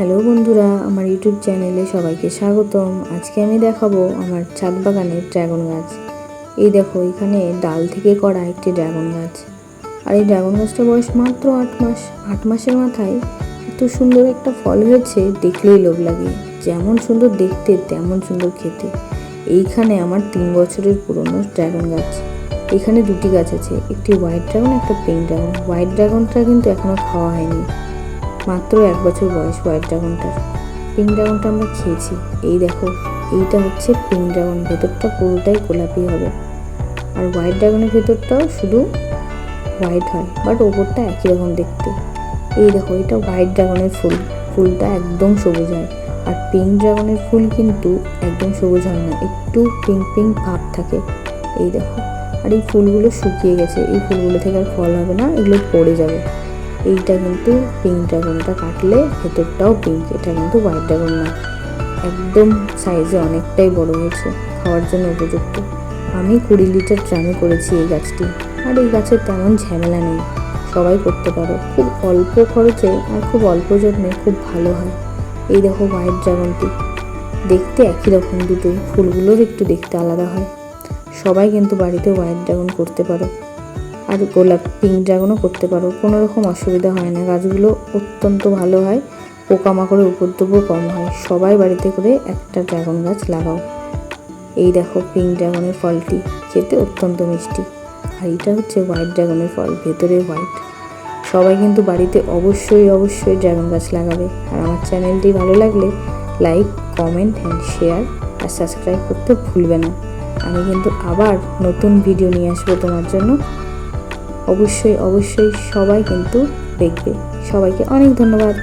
Hello বন্ধুরা, আমার YouTube চ্যানেলে সবাইকে স্বাগতম। আজকে আমি দেখাবো আমার ছাদ বাগানের ড্রাগন গাছ। এই দেখো, এখানে ডাল থেকে করা একটি ড্রাগন গাছ। আর এই ড্রাগন গাছটার বয়স মাত্র আট মাস। আট মাসের মাথায় এত সুন্দর একটা ফল হয়েছে, দেখলেই লোভ লাগে। যেমন সুন্দর দেখতে, তেমন সুন্দর খেতে। এইখানে আমার তিন বছরের পুরনো ড্রাগন গাছ। এখানে দুটি গাছ আছে, একটি হোয়াইট ড্রাগন, একটা পিঙ্ক ড্রাগন। হোয়াইট ড্রাগনটা কিন্তু এখনও খাওয়া হয়নি। মাত্র এক বছর বয়স হোয়াইট ড্রাগনটার পিঙ্ক ড্রাগনটা আমরা খেয়েছি। এই দেখো, এইটা হচ্ছে পিঙ্ক ড্রাগন। ভেতরটা পুরোটাই গোলাপি হবে। আর হোয়াইট ড্রাগনের ভেতরটাও শুধু হোয়াইট হয়, বাট ওপরটা একই রকম দেখতে। এই দেখো, এটা হোয়াইট ড্রাগনের ফুল। ফুলটা একদম সবুজ হয়। আর পিঙ্ক ড্রাগনের ফুল কিন্তু একদম সবুজ হয় না, একটু পিঙ্ক পিঙ্ক ভাব থাকে। এই দেখো, আর এই ফুলগুলো শুকিয়ে গেছে। এই ফুলগুলো থেকে আর ফল হবে না, এগুলো পড়ে যাবে। এইটা কিন্তু পিঙ্ক ড্রাগনটা কাটলে ভেতরটাও পিঙ্ক এটা কিন্তু হোয়াইট ড্রাগন না। একদম সাইজে অনেকটাই বড় হয়েছে, খাওয়ার জন্য উপযুক্ত। আমি কুড়ি লিটার ড্রামে করেছি এই গাছটি, আর এই গাছের তেমন ঝামেলা নেই, সবাই করতে পারো। খুব অল্প খরচে আর খুব অল্প যত্নে খুব ভালো হয়। এই দেখো হোয়াইট ড্রাগনটি দেখতে একই রকম দুটোই ফুলগুলোর একটু দেখতে আলাদা হয়। সবাই কিন্তু বাড়িতে হোয়াইট ড্রাগন করতে পারো। আর গোলাপ পিঙ্ক ড্রাগনও করতে পারো। কোনো রকম অসুবিধা হয় না। গাছগুলো অত্যন্ত ভালো হয়। পোকামাকড়ের উপদ্রবও কম হয়। সবাই বাড়িতে করে একটা ড্রাগন গাছ লাগাও। এই দেখো পিঙ্ক ড্রাগনের ফলটি। খেতে অত্যন্ত মিষ্টি। আর এটা হচ্ছে হোয়াইট ড্রাগনের ফল, ভেতরে হোয়াইট। সবাই কিন্তু বাড়িতে অবশ্যই অবশ্যই ড্রাগন গাছ লাগাবে। আর আমার চ্যানেলটি ভালো লাগলে লাইক, কমেন্ট অ্যান্ড শেয়ার আর সাবস্ক্রাইব করতে ভুলবে না। আমি কিন্তু আবার নতুন ভিডিও নিয়ে আসব তোমার জন্য। অবশ্যই অবশ্যই সবাই কিন্তু দেখবে। সবাইকে অনেক ধন্যবাদ।